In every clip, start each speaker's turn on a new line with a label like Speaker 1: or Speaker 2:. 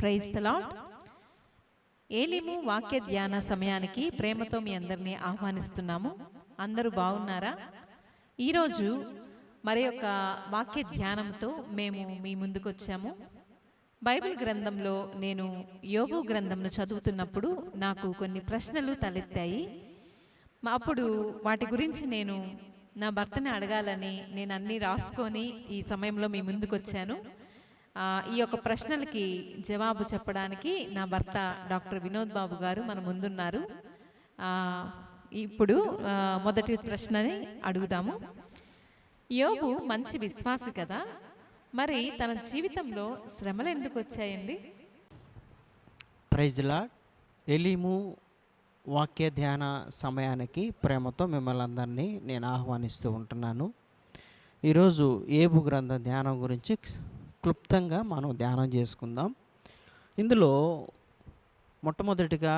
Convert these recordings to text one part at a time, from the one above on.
Speaker 1: Praise the ఏలిము వాక్య ధ్యాన సమయానికి ప్రేమతో మీ అందరినీ ఆహ్వానిస్తున్నాము. అందరూ బాగున్నారా? ఈరోజు మరి యొక్క వాక్య ధ్యానంతో మేము మీ ముందుకు వచ్చాము బైబిల్ గ్రంథంలో నేను యోగు గ్రంథంను చదువుతున్నప్పుడు నాకు కొన్ని ప్రశ్నలు తలెత్తాయి. అప్పుడు వాటి గురించి నేను నా భర్తని అడగాలని నేను అన్నీ రాసుకొని ఈ సమయంలో మీ ముందుకు వచ్చాను ఈ యొక్క ప్రశ్నలకి జవాబు చెప్పడానికి నా భర్త డాక్టర్ వినోద్ బాబు గారు మన ముందున్నారు. ఇప్పుడు మొదటి ప్రశ్నని అడుగుదాము. యోబు మంచి విశ్వాసి కదా? మరి తన జీవితంలో శ్రమలు ఎందుకు వచ్చాయండి?
Speaker 2: ప్రైజ్లా ఎలిము ఎలీము వాక్య ధ్యాన సమయానికి ప్రేమతో మిమ్మల్ని అందరినీ నేను ఆహ్వానిస్తూ ఉంటున్నాను. ఈరోజు ఏబు గ్రంథ ధ్యానం గురించి క్లుప్తంగా మనం ధ్యానం చేసుకుందాం. ఇందులో మొట్టమొదటిగా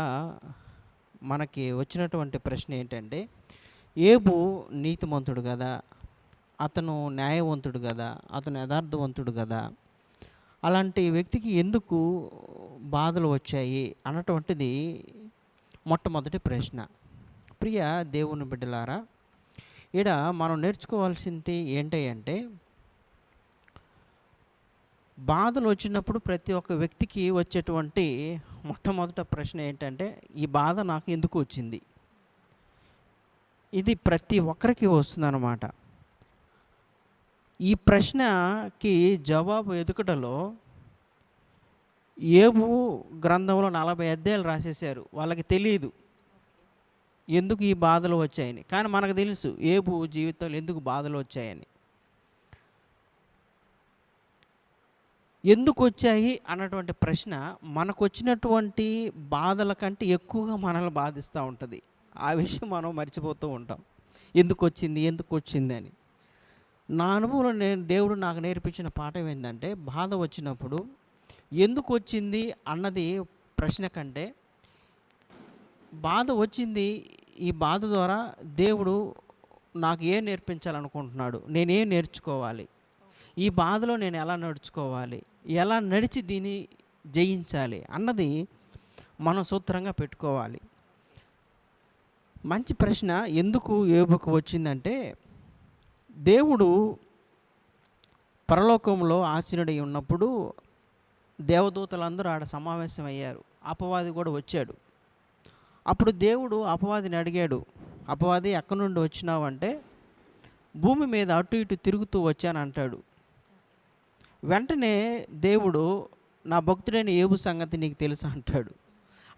Speaker 2: మనకి వచ్చినటువంటి ప్రశ్న ఏంటంటే ఏబు నీతిమంతుడు కదా అతను న్యాయవంతుడు కదా అతను యథార్థవంతుడు కదా అలాంటి వ్యక్తికి ఎందుకు బాధలు వచ్చాయి అన్నటువంటిది మొట్టమొదటి ప్రశ్న. ప్రియ దేవుని బిడ్డలారా ఈడ మనం నేర్చుకోవాల్సింది ఏంటంటే అంటే బాధలు వచ్చినప్పుడు ప్రతి ఒక్క వ్యక్తికి వచ్చేటువంటి మొట్టమొదట ప్రశ్న ఏంటంటే ఈ బాధ నాకు ఎందుకు వచ్చింది? ఇది ప్రతి ఒక్కరికి వస్తుందన్నమాట. ఈ ప్రశ్నకి జవాబు ఎదుకటలో ఏబు గ్రంథంలో నలభై అధ్యాయులు రాసేసారు వాళ్ళకి తెలియదు ఎందుకు ఈ బాధలు వచ్చాయని. కానీ మనకు తెలుసు ఏబు జీవితంలో ఎందుకు బాధలు వచ్చాయని. ఎందుకు వచ్చాయి అన్నటువంటి ప్రశ్న మనకు వచ్చినటువంటి బాధల కంటే ఎక్కువగా మనల్ని బాధిస్తూ ఉంటుంది. ఆ విషయం మనం మర్చిపోతూ ఉంటాం. ఎందుకు వచ్చింది ఎందుకు వచ్చింది అని. నా అనుభవంలో నేను దేవుడు నాకు నేర్పించిన పాఠం ఏంటంటే బాధ వచ్చినప్పుడు ఎందుకు వచ్చింది అన్నది ప్రశ్న కంటే బాధ వచ్చింది ఈ బాధ ద్వారా దేవుడు నాకు ఏం నేర్పించాలనుకుంటున్నాడు నేనేం నేర్చుకోవాలి? ఈ బాధలో నేను ఎలా నడుచుకోవాలి? ఎలా నడిచి దీన్ని జయించాలి? అన్నది మనం సూత్రంగా పెట్టుకోవాలి. మంచి ప్రశ్న ఎందుకు ఏబుకు వచ్చిందంటే దేవుడు పరలోకంలో ఆశీనుడై ఉన్నప్పుడు దేవదూతలందరూ ఆడ సమావేశం అయ్యారు అపవాది కూడా వచ్చాడు. అప్పుడు దేవుడు అపవాదిని అడిగాడు అపవాది ఎక్కడి నుండి వచ్చినావంటే భూమి మీద అటు ఇటు తిరుగుతూ వచ్చాను అంటాడు. వెంటనే దేవుడు నా భక్తుడైన ఏబు సంగతి నీకు తెలుసు అంటాడు.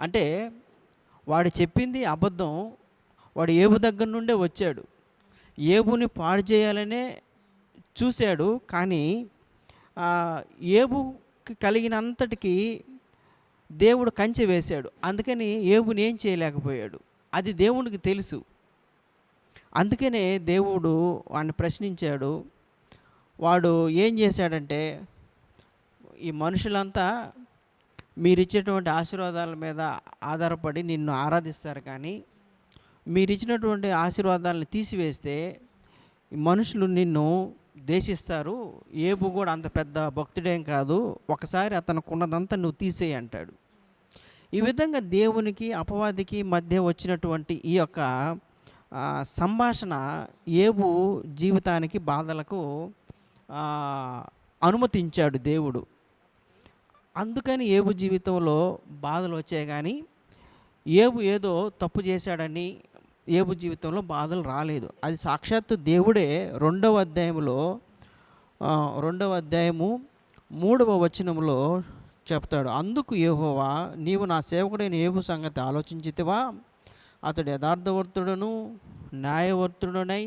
Speaker 2: అంటే వాడు చెప్పింది అబద్ధం వాడు ఏబు దగ్గర నుండే వచ్చాడు. ఏబుని పాడు చేయాలనే చూశాడు కానీ ఏబుకి కలిగినంతటికి దేవుడు కంచె వేశాడు. అందుకని ఏబుని ఏం చేయలేకపోయాడు. అది దేవునికి తెలుసు. అందుకనే దేవుడు వాడిని ప్రశ్నించాడు. వాడు ఏం చేశాడంటే ఈ మనుషులంతా మీరిచ్చేటువంటి ఆశీర్వాదాల మీద ఆధారపడి నిన్ను ఆరాధిస్తారు కానీ మీరిచ్చినటువంటి ఆశీర్వాదాలను తీసివేస్తే మనుషులు నిన్ను దేశిస్తారు ఏబు కూడా అంత పెద్ద భక్తుడేం కాదు. ఒకసారి అతనికి ఉన్నదంతా నువ్వు తీసేయి అంటాడు. ఈ విధంగా దేవునికి అపవాదికి మధ్య వచ్చినటువంటి ఈ యొక్క సంభాషణ ఏబు జీవితానికి బాధలకు అనుమతించాడు దేవుడు. అందుకని ఏబు జీవితంలో బాధలు వచ్చాయి కానీ ఏబు ఏదో తప్పు చేశాడని ఏబు జీవితంలో బాధలు రాలేదు. అది సాక్షాత్తు దేవుడే రెండవ అధ్యాయంలో రెండవ అధ్యాయము మూడవ వచనంలో చెప్తాడు. అందుకు ఏహోవా నీవు నా సేవకుడైన ఏబు సంగతి ఆలోచించితివా? అతడు యథార్థవర్తుడను న్యాయవర్తుడునై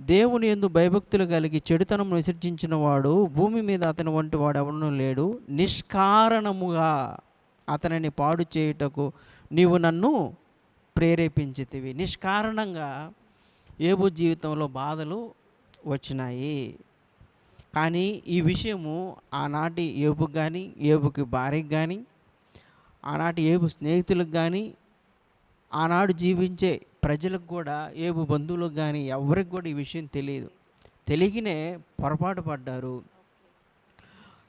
Speaker 2: దేవుని ఎందు భయభక్తులు కలిగి చెడుతనం విసర్జించిన వాడు భూమి మీద అతని వంటి వాడు ఎవడనూ లేడు. నిష్కారణముగా అతనిని పాడు చేయుటకు నీవు నన్ను ప్రేరేపించితివి. నిష్కారణంగా ఏబు జీవితంలో బాధలు వచ్చినాయి. కానీ ఈ విషయము ఆనాటి ఏబుకి కానీ ఏబుకి భార్యకి కానీ ఆనాటి ఏబు స్నేహితులకు కానీ ఆనాడు జీవించే ప్రజలకు కూడా ఏబు బంధువులకు కానీ ఎవరికి కూడా ఈ విషయం తెలియదు. తెలియనే పొరపాటు పడ్డారు.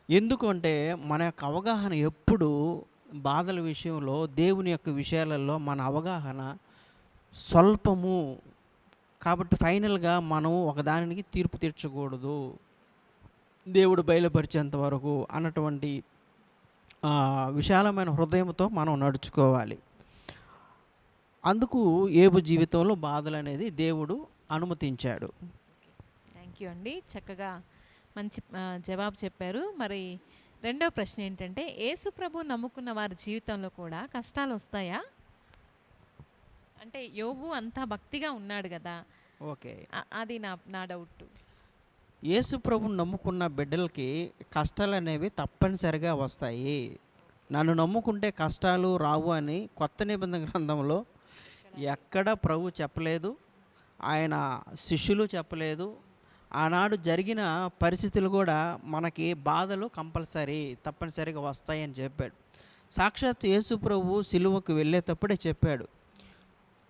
Speaker 2: ఎందుకంటే మన యొక్క అవగాహన ఎప్పుడు బాధల విషయంలో దేవుని యొక్క విషయాలలో మన అవగాహన స్వల్పము. కాబట్టి ఫైనల్గా మనం ఒకదానికి తీర్పు తీర్చకూడదు. దేవుడు బయలుపరిచేంత వరకు అన్నటువంటి విశాలమైన హృదయంతో మనం నడుచుకోవాలి. అందుకు ఏబు జీవితంలో బాధలు అనేది దేవుడు అనుమతించాడు.
Speaker 1: థ్యాంక్ యూ అండి. చక్కగా మంచి జవాబు చెప్పారు. మరి రెండో ప్రశ్న ఏంటంటే యేసు ప్రభు నమ్ముకున్న వారి జీవితంలో కూడా కష్టాలు వస్తాయా? అంటే యోబు అంతా భక్తిగా ఉన్నాడు కదా.
Speaker 2: ఓకే.
Speaker 1: అది నా నా డౌట్.
Speaker 2: యేసు ప్రభుని నమ్ముకున్న బిడ్డలకి కష్టాలు అనేవి తప్పనిసరిగా వస్తాయి. నన్ను నమ్ముకుంటే కష్టాలు రావు అని కొత్త నిబంధన గ్రంథంలో ఎక్కడ ప్రభు చెప్పలేదు ఆయన శిష్యులు చెప్పలేదు ఆనాడు జరిగిన పరిస్థితులు కూడా మనకి బాధలు కంపల్సరీ తప్పనిసరిగా వస్తాయని చెప్పాడు. సాక్షాత్ యేసు ప్రభు సిలువకు వెళ్ళేటప్పుడే చెప్పాడు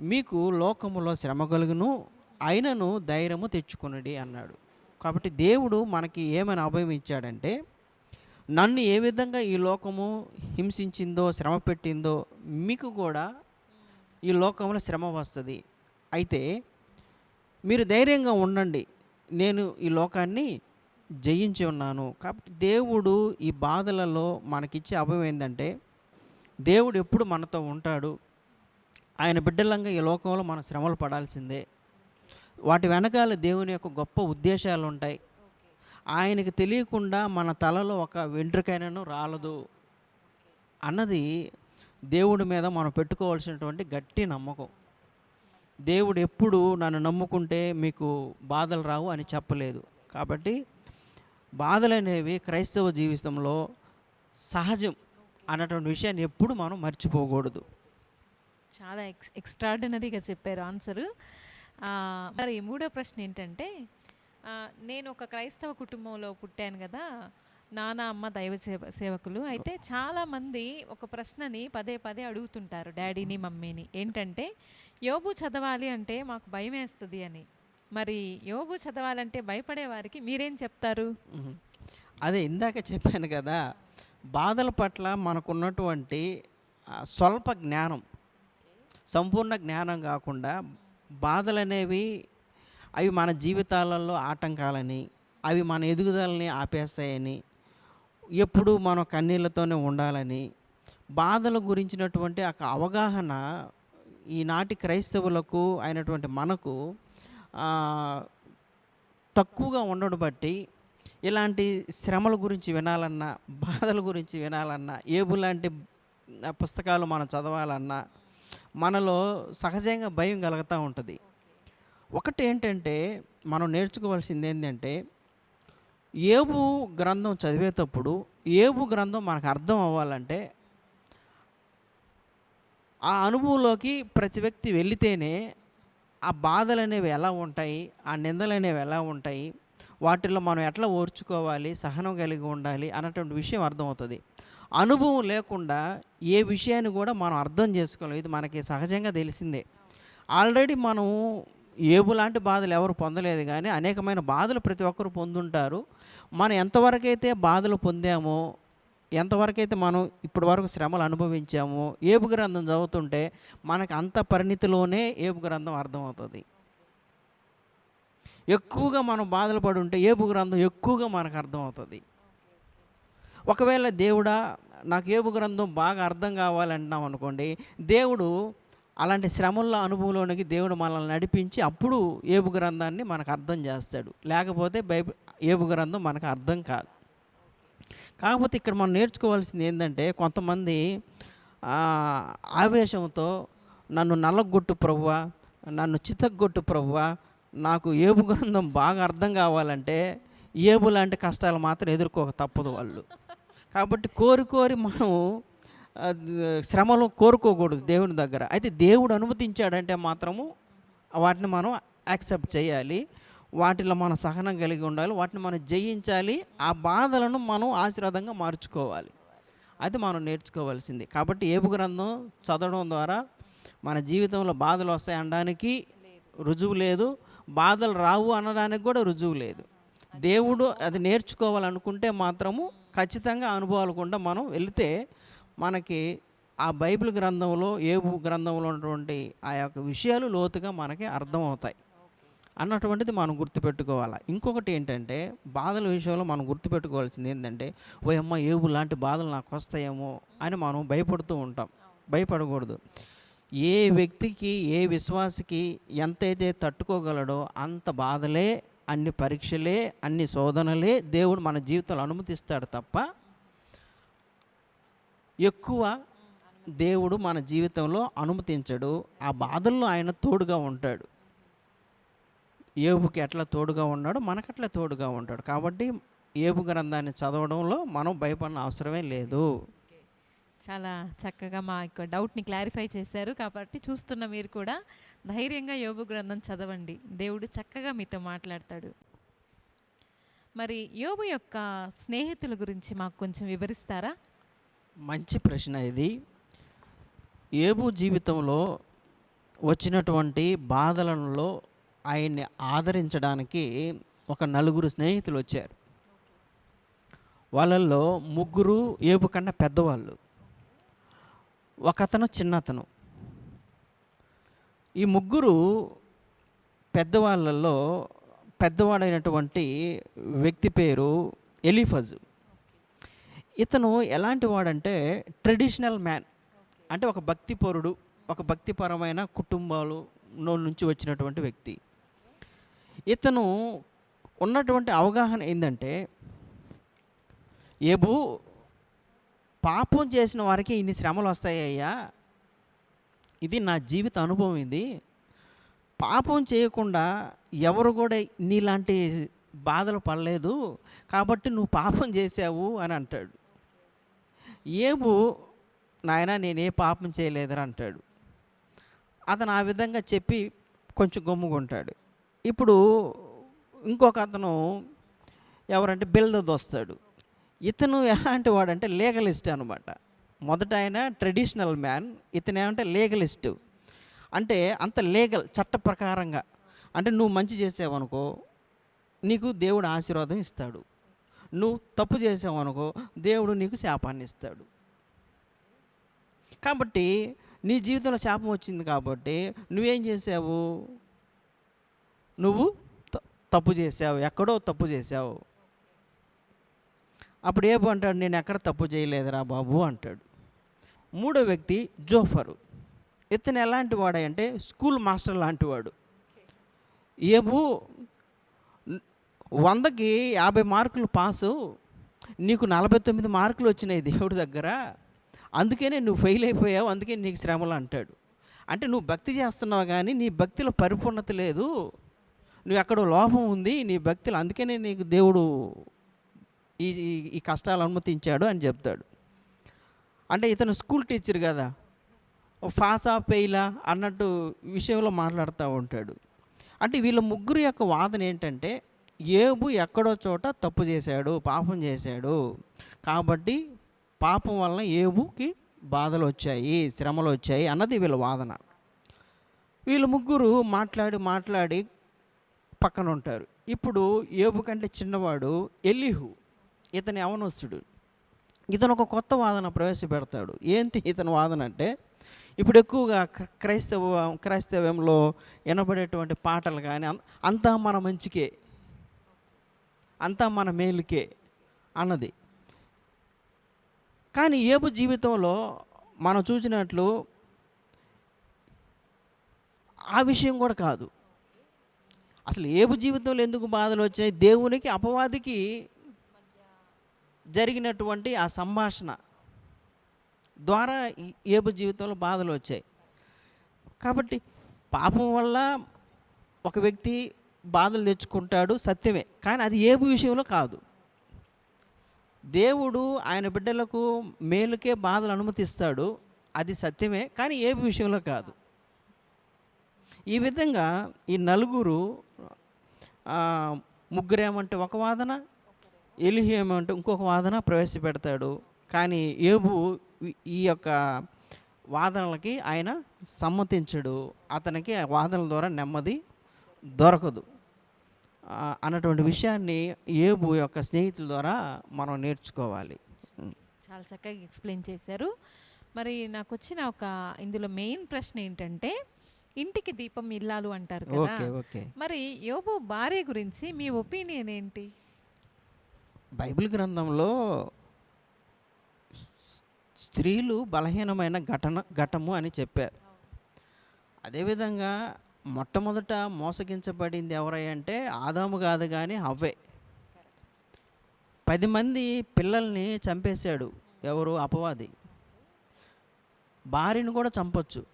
Speaker 2: మీకు లోకములో శ్రమ కలుగును అయినను ధైర్యము తెచ్చుకునడి అన్నాడు. కాబట్టి దేవుడు మనకి ఏమని అభయం ఇచ్చాడంటే నన్ను ఏ విధంగా ఈ లోకము హింసించిందో శ్రమ పెట్టిందో మీకు కూడా ఈ లోకంలో శ్రమ వస్తుంది. అయితే మీరు ధైర్యంగా ఉండండి. నేను ఈ లోకాన్ని జయించి ఉన్నాను. కాబట్టి దేవుడు ఈ బాధలలో మనకిచ్చే అభయం ఏంటంటే దేవుడు ఎప్పుడు మనతో ఉంటాడు. ఆయన బిడ్డలంగా ఈ లోకంలో మనం శ్రమలు పడాల్సిందే. వాటి వెనకాల దేవుని యొక్క గొప్ప ఉద్దేశాలు ఉంటాయి. ఆయనకి తెలియకుండా మన తలలో ఒక వెంట్రుకైనను రాలదు. అన్నది దేవుడి మీద మనం పెట్టుకోవాల్సినటువంటి గట్టి నమ్మకం. దేవుడు ఎప్పుడు నన్ను నమ్ముకుంటే మీకు బాధలు రావు అని చెప్పలేదు. కాబట్టి బాధలు అనేవి క్రైస్తవ జీవితంలో సహజం అన్నటువంటి విషయాన్ని ఎప్పుడు మనం మర్చిపోకూడదు.
Speaker 1: చాలా ఎక్స్ ఎక్స్ట్రాడినరీగా చెప్పారు ఆన్సరు. మరి మూడో ప్రశ్న ఏంటంటే నేను ఒక క్రైస్తవ కుటుంబంలో పుట్టాను కదా నాన్న అమ్మ దైవ సేవ సేవకులు. అయితే చాలామంది ఒక ప్రశ్నని పదే పదే అడుగుతుంటారు డాడీని మమ్మీని. ఏంటంటే యోబు చదవాలి అంటే మాకు భయం వేస్తుంది అని. మరి యోబు చదవాలంటే భయపడే వారికి మీరేం చెప్తారు.
Speaker 2: అదే ఇందాక చెప్పాను కదా బాధల పట్ల మనకున్నటువంటి స్వల్ప జ్ఞానం సంపూర్ణ జ్ఞానం కాకుండా బాధలు అనేవి అవి మన జీవితాలలో ఆటంకాలని అవి మన ఎదుగుదలని ఆపేస్తాయని ఎప్పుడు మనం కన్నీళ్ళతోనే ఉండాలని బాధల గురించినటువంటి ఒక అవగాహన ఈనాటి క్రైస్తవులకు అయినటువంటి మనకు తక్కువగా ఉండడం బట్టి ఇలాంటి శ్రమల గురించి వినాలన్నా బాధల గురించి వినాలన్నా ఏబు లాంటి పుస్తకాలు మనం చదవాలన్నా మనలో సహజంగా భయం కలుగుతూ ఉంటుంది. ఒకటి ఏంటంటే మనం నేర్చుకోవాల్సింది ఏంటంటే ఏబు గ్రంథం చదివేటప్పుడు ఏబు గ్రంథం మనకు అర్థం అవ్వాలంటే ఆ అనుభవంలోకి ప్రతి వ్యక్తి వెళితేనే ఆ బాధలు అనేవి ఎలా ఉంటాయి ఆ నిందలు అనేవి ఎలా ఉంటాయి వాటిల్లో మనం ఎట్లా ఓర్చుకోవాలి సహనం కలిగి ఉండాలి అన్నటువంటి విషయం అర్థమవుతుంది. అనుభవం లేకుండా ఏ విషయాన్ని కూడా మనం అర్థం చేసుకోలేం. ఇది మనకి సహజంగా తెలిసిందే. ఆల్రెడీ మనం ఏబు లాంటి బాధలు ఎవరు పొందలేదు కానీ అనేకమైన బాధలు ప్రతి ఒక్కరు పొందుంటారు. మనం ఎంతవరకైతే బాధలు పొందామో ఎంతవరకైతే మనం ఇప్పటి వరకు శ్రమలు అనుభవించామో ఏబు గ్రంథం చదువుతుంటే మనకు అంత పరిణితిలోనే ఏబు గ్రంథం అర్థమవుతుంది. ఎక్కువగా మనం బాధలు పడి ఉంటే ఏబు గ్రంథం ఎక్కువగా మనకు అర్థమవుతుంది. ఒకవేళ దేవుడా నాకు ఏబు గ్రంథం బాగా అర్థం కావాలంటున్నాం అనుకోండి దేవుడు అలాంటి శ్రమల అనుభవంలోనికి దేవుడు మనల్ని నడిపించి అప్పుడు ఏబు గ్రంథాన్ని మనకు అర్థం చేస్తాడు. లేకపోతే బైబిల్ ఏబు గ్రంథం మనకు అర్థం కాదు. కాకపోతే ఇక్కడ మనం నేర్చుకోవాల్సింది ఏంటంటే కొంతమంది ఆవేశంతో నన్ను నల్లగొట్టు ప్రభువా నన్ను చితగ్గొట్టు ప్రభువా నాకు ఏబు గ్రంథం బాగా అర్థం కావాలంటే ఏబు లాంటి కష్టాలు మాత్రం ఎదుర్కోక తప్పదు వాళ్ళు. కాబట్టి కోరి కోరి మనం శ్రమలు కోరుకోకూడదు దేవుని దగ్గర. అయితే దేవుడు అనుమతించాడంటే మాత్రము వాటిని మనం యాక్సెప్ట్ చేయాలి. వాటిలో మనం సహనం కలిగి ఉండాలి. వాటిని మనం జయించాలి. ఆ బాధలను మనం ఆశీర్వాదంగా మార్చుకోవాలి. అది మనం నేర్చుకోవాల్సింది. కాబట్టి ఏపు గ్రంథం చదవడం ద్వారా మన జీవితంలో బాధలు వస్తాయి అనడానికి రుజువు లేదు. బాధలు రావు అనడానికి కూడా రుజువు లేదు. దేవుడు అది నేర్చుకోవాలనుకుంటే మాత్రము ఖచ్చితంగా అనుభవాలకుండా మనం వెళితే మనకి ఆ బైబిల్ గ్రంథంలో ఏబు గ్రంథంలో ఉన్నటువంటి ఆ యొక్క విషయాలు లోతుగా మనకి అర్థమవుతాయి. అన్నటువంటిది మనం గుర్తుపెట్టుకోవాలి. ఇంకొకటి ఏంటంటే బాధల విషయంలో మనం గుర్తుపెట్టుకోవాల్సింది ఏంటంటే ఓ అమ్మ ఏబు లాంటి బాధలు నాకు వస్తాయేమో అని మనం భయపడుతూ ఉంటాం. భయపడకూడదు. ఏ వ్యక్తికి ఏ విశ్వాసకి ఎంతైతే తట్టుకోగలడో అంత బాధలే అన్ని పరీక్షలే అన్ని శోధనలే దేవుడు మన జీవితంలో అనుమతిస్తాడు తప్ప ఎక్కువ దేవుడు మన జీవితంలో అనుమతించడు. ఆ బాధల్లో ఆయన తోడుగా ఉంటాడు. ఏబుకి ఎట్లా తోడుగా ఉన్నాడో మనకట్లా తోడుగా ఉంటాడు. కాబట్టి ఏబు గ్రంథాన్ని చదవడంలో మనం భయపడిన అవసరమే లేదు.
Speaker 1: చాలా చక్కగా మా యొక్క డౌట్ని క్లారిఫై చేశారు. కాబట్టి చూస్తున్న మీరు కూడా ధైర్యంగా యోబు గ్రంథం చదవండి. దేవుడు చక్కగా మీతో మాట్లాడతాడు. మరి యోబు యొక్క స్నేహితుల గురించి మాకు కొంచెం వివరిస్తారా?
Speaker 2: మంచి ప్రశ్న ఇది. ఏబు జీవితంలో వచ్చినటువంటి బాధలలో ఆయన్ని ఆదరించడానికి ఒక నలుగురు స్నేహితులు వచ్చారు. వాళ్ళల్లో ముగ్గురు ఏబు కన్నా పెద్దవాళ్ళు. ఒకతను చిన్నతను. ఈ ముగ్గురు పెద్దవాళ్ళల్లో పెద్దవాడైనటువంటి వ్యక్తి పేరు ఎలిఫజు. ఇతను ఎలాంటి వాడంటే ట్రెడిషనల్ మ్యాన్. అంటే ఒక భక్తిపరుడు ఒక భక్తిపరమైన కుటుంబాలు నుంచి వచ్చినటువంటి వ్యక్తి. ఇతను ఉన్నటువంటి అవగాహన ఏంటంటే ఏబు పాపం చేసిన వారికి ఇన్ని శ్రమలు వస్తాయ్యా ఇది నా జీవిత అనుభవం ఇది. పాపం చేయకుండా ఎవరు కూడా నీలాంటి బాధలు పడలేదు. కాబట్టి నువ్వు పాపం చేసావు అని అంటాడు. ఏబు నాయన నేనే పాపం చేయలేదని అంటాడు. అతను ఆ విధంగా చెప్పి కొంచెం గమ్ముకుంటాడు ఇప్పుడు ఇంకొక అతను ఎవరంటే బిల్దద్ వస్తాడు ఇతను ఎలాంటి వాడంటే లీగలిస్ట్ అనమాట మొదట ఆయన ట్రెడిషనల్ మ్యాన్ ఇతను ఏమంటే లీగలిస్ట్. అంటే అంత లీగల్ చట్ట ప్రకారంగా. అంటే నువ్వు మంచి చేసావనుకో నీకు దేవుడు ఆశీర్వాదం ఇస్తాడు. నువ్వు తప్పు చేసావనుకో దేవుడు నీకు శాపాన్ని ఇస్తాడు. కాబట్టి నీ జీవితంలో శాపం వచ్చింది కాబట్టి నువ్వేం చేసావు? నువ్వు తప్పు చేసావు ఎక్కడో తప్పు చేసావు. అప్పుడు ఏబు అంటాడు నేను ఎక్కడ తప్పు చేయలేదురా బాబు అంటాడు. మూడో వ్యక్తి జోఫరు. ఇతను ఎలాంటి వాడంటే స్కూల్ మాస్టర్ లాంటి వాడు. ఏబు వందకి యాభై మార్కులు పాసు. నీకు నలభై తొమ్మిది మార్కులు వచ్చినాయి దేవుడి దగ్గర. అందుకనే నువ్వు ఫెయిల్ అయిపోయావు అందుకే నీకు శ్రమలు అంటాడు. అంటే నువ్వు భక్తి చేస్తున్నావు కానీ నీ భక్తిలో పరిపూర్ణత లేదు. నువ్వు ఎక్కడో లోపం ఉంది నీ భక్తిలో అందుకనే నీకు దేవుడు ఈ ఈ- కష్టాలు అనుమతించాడు అని చెప్తాడు. అంటే ఇతను స్కూల్ టీచర్ కదా. ఫాసా పెయిలా అన్నట్టు విషయంలో మాట్లాడుతూ ఉంటాడు. అంటే వీళ్ళ ముగ్గురు యొక్క వాదన ఏంటంటే ఏబు ఎక్కడో చోట తప్పు చేశాడు పాపం చేశాడు. కాబట్టి పాపం వలన ఏబుకి బాధలు వచ్చాయి శ్రమలు వచ్చాయి అన్నది వీళ్ళ వాదన. వీళ్ళు ముగ్గురు మాట్లాడి మాట్లాడి పక్కన ఉంటారు ఇప్పుడు ఏబు కంటే చిన్నవాడు ఎలిహు ఇతని అవనస్తుడు ఇతను ఒక కొత్త వాదన ప్రవేశపెడతాడు. ఏంటి ఇతని వాదన అంటే ఇప్పుడు ఎక్కువగా క్రైస్తవ క్రైస్తవ్యంలో వినబడేటువంటి పాటలు కానీ అంతా మన మంచికే. అంతా మన మేలుకే అన్నది. కానీ ఏబు జీవితంలో మనం చూసినట్లు ఆ విషయం కూడా కాదు. అసలు ఏబు జీవితంలో ఎందుకు బాధలు వచ్చాయి? దేవునికి అపవాదికి జరిగినటువంటి ఆ సంభాషణ ద్వారా ఏబు జీవితంలో బాధలు వచ్చాయి. కాబట్టి పాపం వల్ల ఒక వ్యక్తి బాధలు తెచ్చుకుంటాడు సత్యమే. కానీ అది ఏబు విషయంలో కాదు. దేవుడు ఆయన బిడ్డలకు మేలుకే బాధలు అనుమతిస్తాడు. అది సత్యమే కానీ ఏబు విషయంలో కాదు. ఈ విధంగా ఈ నలుగురు ముగ్గురేమంటే ఒక వాదన ఎలిహి ఏమంటే ఇంకొక వాదన ప్రవేశపెడతాడు. కానీ ఏబు ఈ- యొక్క వాదనలకి ఆయన సమ్మతించడు. అతనికి ఆ వాదనల ద్వారా నెమ్మది దొరకదు. అన్నటువంటి విషయాన్ని ఏబు యొక్క స్నేహితుల ద్వారా మనం నేర్చుకోవాలి.
Speaker 1: చాలా చక్కగా ఎక్స్ప్లెయిన్ చేశారు. మరి నాకు వచ్చిన ఒక ఇందులో మెయిన్ ప్రశ్న ఏంటంటే ఇంటికి దీపం ఇల్లాలు అంటారు కదా. మరి యోబు భార్య గురించి మీ ఒపీనియన్ ఏంటి?
Speaker 2: బైబిల్ గ్రంథంలో స్త్రీలు బలహీనమైన ఘటన ఘటము అని చెప్పారు. అదేవిధంగా మొట్టమొదట మోసగించబడింది ఎవరై అంటే ఆదాము కాదు కానీ హవ్వే. పది మంది పిల్లల్ని చంపేశాడు ఎవరు? అపవాది. భార్యను కూడా చంపొచ్చు.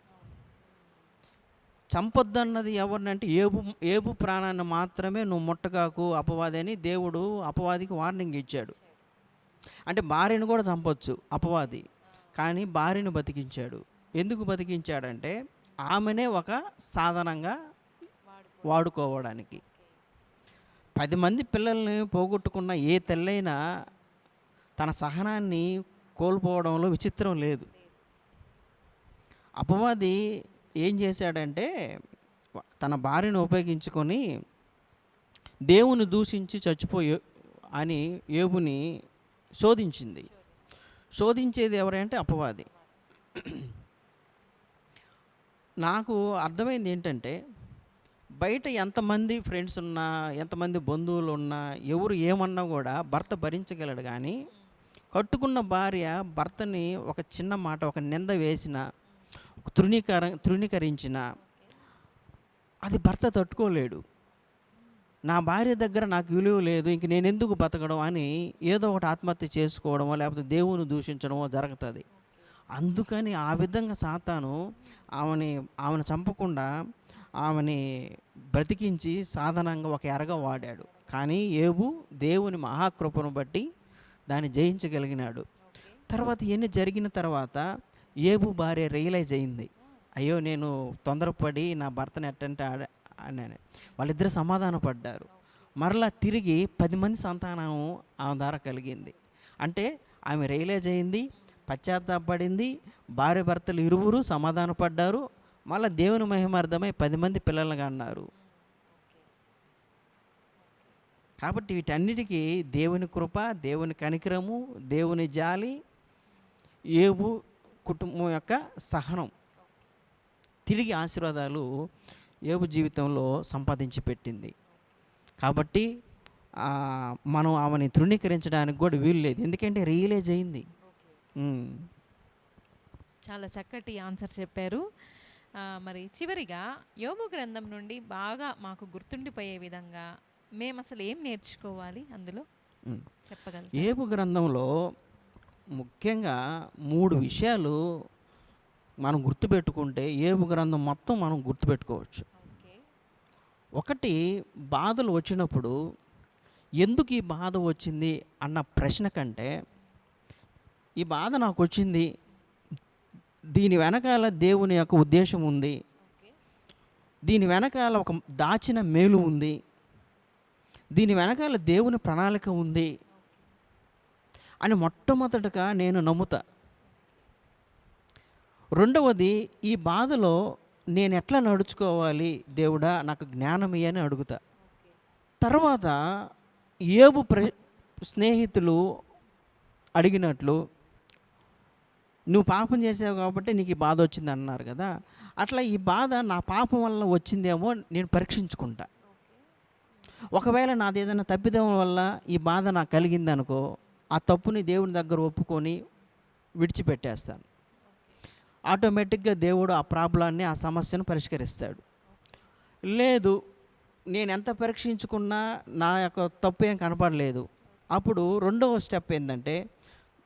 Speaker 2: చంపొద్దన్నది ఎవరినంటే ఏబు ఏబు ప్రాణాన్ని మాత్రమే నువ్వు ముట్టగాకు అపవాది అని దేవుడు అపవాదికి వార్నింగ్ ఇచ్చాడు. అంటే భార్యను కూడా చంపొచ్చు అపవాది. కానీ భార్యను బతికించాడు. ఎందుకు బతికించాడంటే ఆమెనే ఒక సాధనంగా వాడుకోవడానికి. పది మంది పిల్లల్ని పోగొట్టుకున్న ఏ తల్లైనా తన సహనాన్ని కోల్పోవడంలో విచిత్రం లేదు. అపవాది ఏం చేశాడంటే తన భార్యను ఉపయోగించుకొని దేవుని దూషించి చచ్చిపోయే అని ఏబుని శోధించింది. శోధించేది ఎవరంటే అపవాది. నాకు అర్థమైంది ఏంటంటే బయట ఎంతమంది ఫ్రెండ్స్ ఉన్నా ఎంతమంది బంధువులు ఉన్నా ఎవరు ఏమన్నా కూడా భర్త భరించగలడు కానీ కట్టుకున్న భార్య భర్తని ఒక చిన్న మాట ఒక నింద వేసిన తృణీకర తృణీకరించిన అది భర్త తట్టుకోలేడు. నా భార్య దగ్గర నాకు విలువ లేదు ఇంక నేను ఎందుకు బతకడం అని ఏదో ఒకటి ఆత్మహత్య చేసుకోవడమో లేకపోతే దేవుని దూషించడమో జరుగుతుంది. అందుకని ఆ విధంగా సాతాను ఆమెని ఆమెను చంపకుండా ఆమెని బ్రతికించి సాధనంగా ఒక ఎరగా వాడాడు. కానీ ఏబు దేవుని మహాకృపను బట్టి దాన్ని జయించగలిగినాడు. తర్వాత ఇవన్నీ జరిగిన తర్వాత ఏబు భార్య రియలైజ్ అయింది. అయ్యో నేను తొందరపడి నా భర్తను ఎట్టంటే ఆడ అని. వాళ్ళిద్దరు సమాధాన పడ్డారు. మరలా తిరిగి పది మంది సంతానం ఆమె ద్వారా కలిగింది. అంటే ఆమె రియలైజ్ అయింది. పశ్చాత్తాపడింది భార్య భర్తలు ఇరువురు సమాధాన పడ్డారు. మళ్ళీ దేవుని మహిమార్థమై పది మంది పిల్లలుగా అన్నారు కాబట్టి వీటన్నిటికీ దేవుని కృప దేవుని కనికరము దేవుని జాలి ఏబు కుటుంబం యొక్క సహనం. తిరిగి ఆశీర్వాదాలు ఏబు జీవితంలో సంపాదించి పెట్టింది. కాబట్టి మనం ఆమెని తృణీకరించడానికి కూడా వీలు లేదు. ఎందుకంటే రియలైజ్ అయింది.
Speaker 1: చాలా చక్కటి ఆన్సర్ చెప్పారు. మరి చివరిగా యోబు గ్రంథం నుండి బాగా మాకు గుర్తుండిపోయే విధంగా మేము అసలు ఏం నేర్చుకోవాలి అందులో?
Speaker 2: ఉమ్.
Speaker 1: చెప్పగలరు
Speaker 2: ఏబు గ్రంథంలో ముఖ్యంగా మూడు విషయాలు మనం గుర్తుపెట్టుకుంటే ఏబు గ్రంథం మొత్తం మనం గుర్తుపెట్టుకోవచ్చు. ఒకటి బాధలు వచ్చినప్పుడు ఎందుకు ఈ బాధ వచ్చింది అన్న ప్రశ్న కంటే ఈ బాధ నాకు వచ్చింది దీని వెనకాల దేవుని యొక్క ఉద్దేశం ఉంది. దీని వెనకాల ఒక దాచిన మేలు ఉంది. దీని వెనకాల దేవుని ప్రణాళిక ఉంది. అని మొట్టమొదటగా నేను నమ్ముతా. రెండవది ఈ బాధలో నేను ఎట్లా నడుచుకోవాలి దేవుడా? నాకు జ్ఞానం అని అడుగుతా. తర్వాత ఏబు ప్ర స్నేహితులు అడిగినట్లు నువ్వు పాపం చేసావు కాబట్టి నీకు ఈ బాధ వచ్చింది అన్నారు కదా. అట్లా ఈ బాధ నా పాపం వల్ల వచ్చిందేమో నేను పరీక్షించుకుంటా. ఒకవేళ నాది ఏదైనా తప్పిదం వల్ల ఈ బాధ నాకు కలిగింది అనుకో ఆ తప్పుని దేవుని దగ్గర ఒప్పుకొని విడిచిపెట్టేస్తాను. ఆటోమేటిక్గా దేవుడు ఆ ప్రాబ్లాన్ని ఆ సమస్యను పరిష్కరిస్తాడు. లేదు నేను ఎంత పరీక్షించుకున్నా నా యొక్క తప్పు ఏం కనపడలేదు. అప్పుడు రెండవ స్టెప్ ఏంటంటే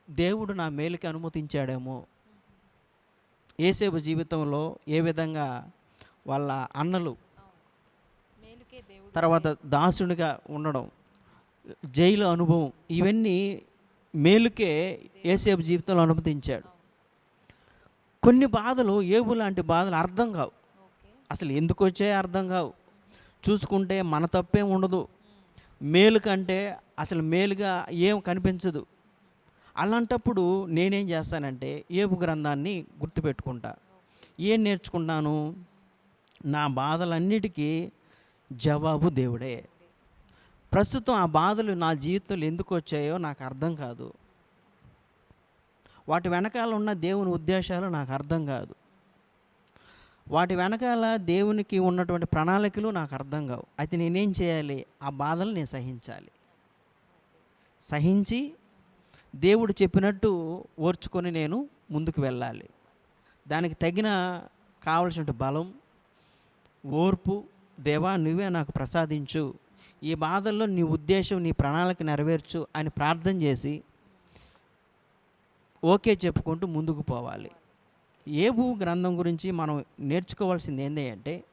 Speaker 2: దేవుడు నా మేలుకి అనుమతించాడేమో. ఏసేపు జీవితంలో ఏ విధంగా వాళ్ళ అన్నలు తర్వాత దాసునిగా ఉండడం జైలు అనుభవం ఇవన్నీ మేలుకే ఏసేపు జీవితంలో అనుమతించాడు. కొన్ని బాధలు ఏబు లాంటి బాధలు అర్థం కావు. అసలు ఎందుకు వచ్చాయో అర్థం కావు. చూసుకుంటే మన తప్పేం ఉండదు. మేలు కంటే అసలు మేలుగా ఏం కనిపించదు. అలాంటప్పుడు నేనేం చేస్తానంటే ఏపు గ్రంథాన్ని గుర్తుపెట్టుకుంటా. ఏం నేర్చుకున్నాను? నా బాధలన్నిటికీ జవాబు దేవుడే. ప్రస్తుతం ఆ బాధలు నా జీవితంలో ఎందుకు వచ్చాయో నాకు అర్థం కాదు. వాటి వెనకాల ఉన్న దేవుని ఉద్దేశాలు నాకు అర్థం కాదు. వాటి వెనకాల దేవునికి ఉన్నటువంటి ప్రణాళికలు నాకు అర్థం కావు. అయితే నేనేం చేయాలి? ఆ బాధలు నేను సహించాలి. సహించి దేవుడు చెప్పినట్టు ఓర్చుకొని నేను ముందుకు వెళ్ళాలి. దానికి తగిన కావలసిన బలం ఓర్పు దేవా నువ్వే నాకు ప్రసాదించు. ఈ బాధల్లో నీ ఉద్దేశం నీ ప్రణాళిక నెరవేర్చు అని ప్రార్థన చేసి ఓకే చెప్పుకుంటూ ముందుకు పోవాలి. ఏబు గ్రంథం గురించి మనం నేర్చుకోవాల్సింది ఏంటి అంటే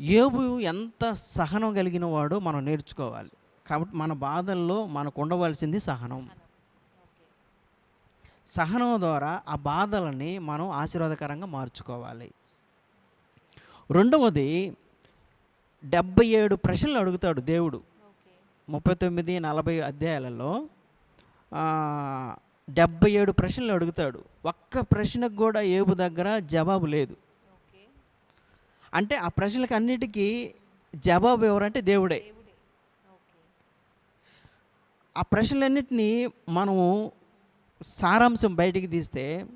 Speaker 2: ఏబు ఎంత సహనం కలిగిన వాడో మనం నేర్చుకోవాలి. కాబట్టి మన బాధల్లో మనకు ఉండవలసింది సహనం. సహనం ద్వారా ఆ బాధలని మనం ఆశీర్వాదకరంగా మార్చుకోవాలి. రెండవది డెబ్బై ఏడు ప్రశ్నలు అడుగుతాడు దేవుడు. ముప్పై తొమ్మిది నలభై అధ్యాయాలలో డెబ్బై ఏడు ప్రశ్నలు అడుగుతాడు. ఒక్క ప్రశ్నకు కూడా ఏబు దగ్గర జవాబు లేదు. అంటే ఆ ప్రశ్నలకు అన్నిటికీ జవాబు ఎవరంటే దేవుడే. ఆ ప్రశ్నలన్నింటినీ మనము సారాంశం బయటికి తీస్తే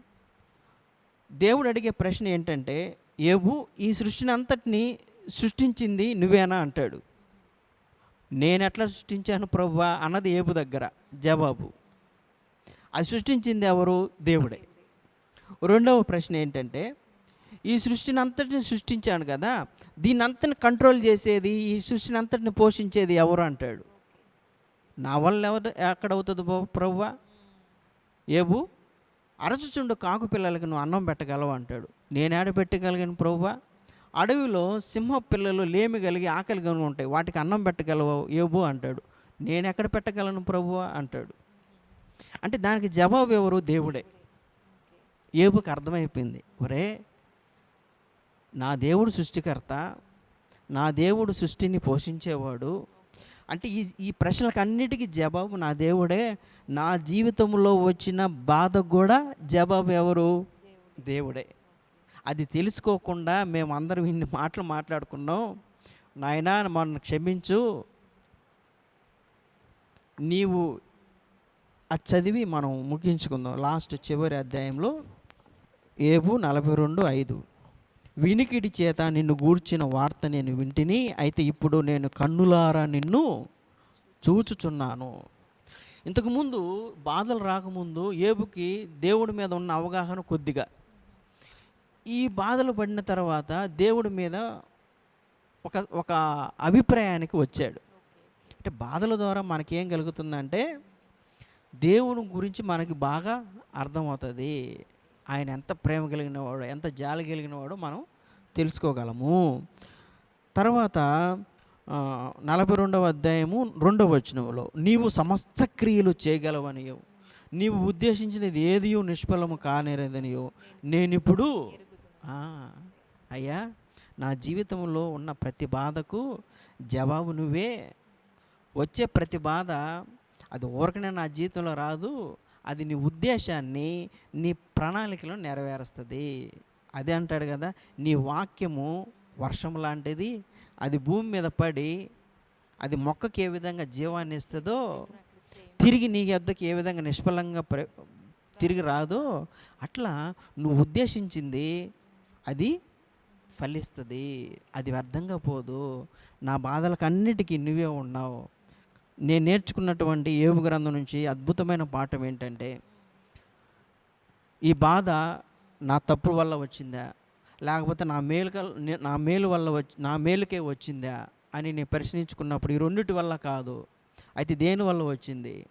Speaker 2: దేవుడు అడిగే ప్రశ్న ఏంటంటే ఏబు ఈ సృష్టిని అంతటిని సృష్టించింది నువ్వేనా? అంటాడు. నేను ఎట్లా సృష్టించాను ప్రభువా అన్నది ఏబు దగ్గర జవాబు. అది సృష్టించింది ఎవరు? దేవుడే. రెండవ ప్రశ్న ఏంటంటే ఈ సృష్టిని అంతటిని సృష్టించాను కదా దీన్ని అంతని కంట్రోల్ చేసేది ఈ సృష్టిని అంతటిని పోషించేది ఎవరు? అంటాడు. నా వల్ల ఎవరు ఎక్కడ అవుతుంది ప్రభువా ఏబు? అరచుచుండు కాకు పిల్లలకి నువ్వు అన్నం పెట్టగలవు అంటాడు. నేను ఏడ పెట్టగలిగాను ప్రవ్వా? అడవిలో సింహ పిల్లలు లేమి కలిగి ఆకలి కలిగి ఉంటాయి. వాటికి అన్నం పెట్టగలవు ఏబు అంటాడు. నేను ఎక్కడ పెట్టగలను ప్రభువా అంటాడు. అంటే దానికి జవాబు ఎవరు? దేవుడే. ఏబుకి అర్థమైపోయింది. ఒరే నా దేవుడు సృష్టికర్త నా దేవుడు సృష్టిని పోషించేవాడు అంటే ఈ ఈ ప్రశ్నలకు అన్నిటికీ జవాబు నా దేవుడే. నా జీవితంలో వచ్చిన బాధ కూడా జవాబు ఎవరు? దేవుడే. అది తెలుసుకోకుండా మేమందరం ఇన్ని మాటలు మాట్లాడుకున్నాం. నాయనా మన క్షమించు. నీవు అది చదివి మనం ముగించుకుందాం. లాస్ట్ చివరి అధ్యాయంలో ఏబు నలభై రెండు ఐదు. వినికిడి చేత నిన్ను గూర్చిన వార్త నేను వింటిని అయితే ఇప్పుడు నేను కన్నులారా నిన్ను చూచుచున్నాను. ఇంతకుముందు బాధలు రాకముందు ఏబుకి దేవుడి మీద ఉన్న అవగాహన కొద్దిగా. ఈ బాధలు పడిన తర్వాత దేవుడి మీద ఒక ఒక అభిప్రాయానికి వచ్చాడు. అంటే బాధల ద్వారా మనకేం కలుగుతుందంటే దేవుని గురించి మనకి బాగా అర్థమవుతుంది. ఆయన ఎంత ప్రేమ కలిగిన వాడు ఎంత జాలి కలిగినవాడో మనం తెలుసుకోగలము. తర్వాత నలభై రెండవ అధ్యాయము రెండవ వచనంలో నీవు సమస్త క్రియలు చేయగలవనియో నీవు ఉద్దేశించినది ఏదియో నిష్ఫలము కానేరదనియో నేనిప్పుడు అయ్యా నా జీవితంలో ఉన్న ప్రతి బాధకు జవాబు నువ్వే. వచ్చే ప్రతి బాధ అది ఊరకనే నా జీవితంలో రాదు. అది నీ ఉద్దేశాన్ని నీ ప్రణాళికలను నెరవేరుస్తుంది. అదే అంటాడు కదా నీ వాక్యము వర్షం లాంటిది అది భూమి మీద పడి అది మొక్కకి ఏ విధంగా జీవాన్ని ఇస్తుందో తిరిగి నీ యొద్దకి ఏ విధంగా నిష్ఫలంగా ప్ర తిరిగి రాదో అట్లా నువ్వు ఉద్దేశించింది అది ఫలిస్తుంది. అది వ్యర్థంగా పోదు. నా బాధలకు అన్నిటికీ నువ్వే ఉన్నావు. నేను నేర్చుకున్నటువంటి ఏవు గ్రంథం నుంచి అద్భుతమైన పాఠం ఏంటంటే ఈ బాధ నా తప్పు వల్ల వచ్చిందా? లేకపోతే నా మేలు కల్- నా మేలు వల్ల వచ్చి నా మేలుకే వచ్చిందా? అని నేను ప్రశ్నించుకున్నప్పుడు ఈ రెండిటి వల్ల కాదు అయితే దేని వల్ల వచ్చింది?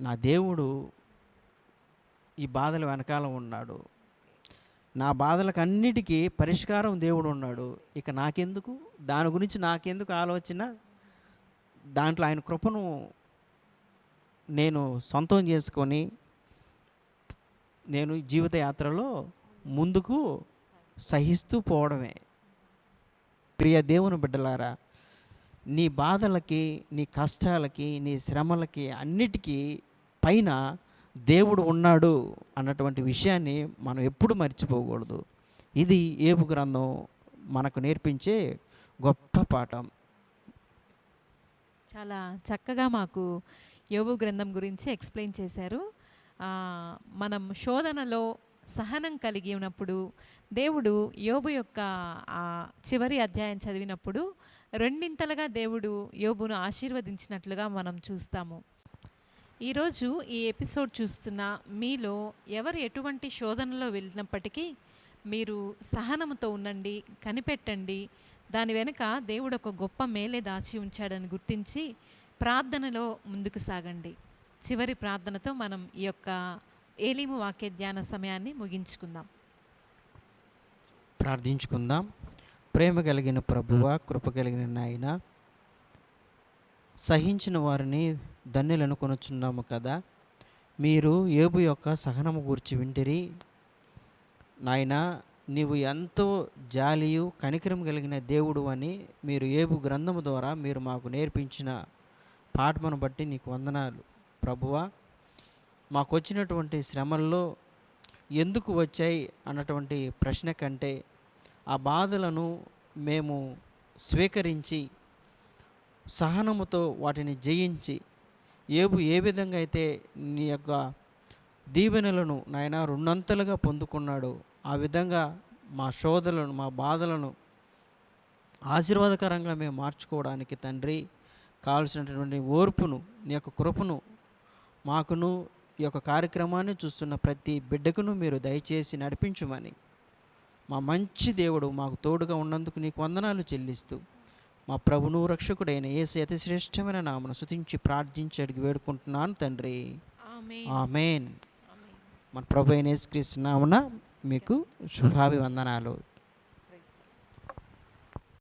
Speaker 2: నా దేవుడు ఈ బాధల వెనకాల ఉన్నాడు. నా బాధలకు అన్నిటికీ పరిష్కారం దేవుడు ఉన్నాడు. ఇక నాకెందుకు? దాని గురించి నాకెందుకు ఆలోచన? దాంట్లో ఆయన కృపను నేను సొంతం చేసుకొని నేను జీవిత యాత్రలో ముందుకు సహిస్తూ పోవడమే. ప్రియ దేవుని బిడ్డలారా నీ బాధలకి నీ కష్టాలకి నీ శ్రమలకి అన్నిటికీ పైన దేవుడు ఉన్నాడు అన్నటువంటి విషయాన్ని మనం ఎప్పుడు మర్చిపోకూడదు. ఇది ఏపు గ్రంథం మనకు నేర్పించే గొప్ప పాఠం.
Speaker 1: చాలా చక్కగా మాకు యోబు గ్రంథం గురించి ఎక్స్ప్లెయిన్ చేశారు. మనం శోధనలో సహనం కలిగి ఉన్నప్పుడు దేవుడు యోబు యొక్క చివరి అధ్యాయం చదివినప్పుడు రెండింతలుగా దేవుడు యోబును ఆశీర్వదించినట్లుగా మనం చూస్తాము. ఈరోజు ఈ ఎపిసోడ్ చూస్తున్న మీలో ఎవరు ఎటువంటి శోధనలో వెళ్ళినప్పటికీ మీరు సహనముతో ఉండండి కనిపెట్టండి దాని వెనుక దేవుడు ఒక గొప్ప మేలే దాచి ఉంచాడని గుర్తించి ప్రార్థనలో ముందుకు సాగండి. చివరి ప్రార్థనతో మనం ఈ యొక్క ఏలీము వాక్య ధ్యాన సమయాన్ని ముగించుకుందాం.
Speaker 2: ప్రార్థించుకుందాం. ప్రేమ కలిగిన ప్రభువ కృప కలిగిన నాయన సహించిన వారిని ధన్యులను కొనుచున్నాము కదా. మీరు ఏబు యొక్క సహనము గూర్చి వింటిరి. నాయన నీవు ఎంతో జాలియు కనికరం కలిగిన దేవుడు అని మీరు ఏబు గ్రంథము ద్వారా మీరు మాకు నేర్పించిన పాఠమును బట్టి నీకు వందనాలు. ప్రభువా మాకు వచ్చినటువంటి శ్రమల్లో ఎందుకు వచ్చాయి అన్నటువంటి ప్రశ్న కంటే ఆ బాధలను మేము స్వీకరించి సహనముతో వాటిని జయించి ఏబు ఏ విధంగా అయితే నీ యొక్క దీవెనలను నాయన రెండంతలుగా పొందుకున్నాడో ఆ విధంగా మా శోధలను మా బాధలను ఆశీర్వాదకరంగా మేము మార్చుకోవడానికి తండ్రి కావలసినటువంటి ఓర్పును నీ యొక్క కృపను మాకును ఈ యొక్క కార్యక్రమాన్ని చూస్తున్న ప్రతి బిడ్డకును మీరు దయచేసి నడిపించుమని మా మంచి దేవుడు మాకు తోడుగా ఉన్నందుకు నీకు వందనాలు చెల్లిస్తూ మా ప్రభును రక్షకుడైన ఏసు అతి శ్రేష్టమైన నామను శుతించి ప్రార్థించి అడిగి వేడుకుంటున్నాను తండ్రి. ఆమెన్. మన ప్రభు అయిన యేసుక్రీస్తు నామున మీకు శుభాభివందనాలు.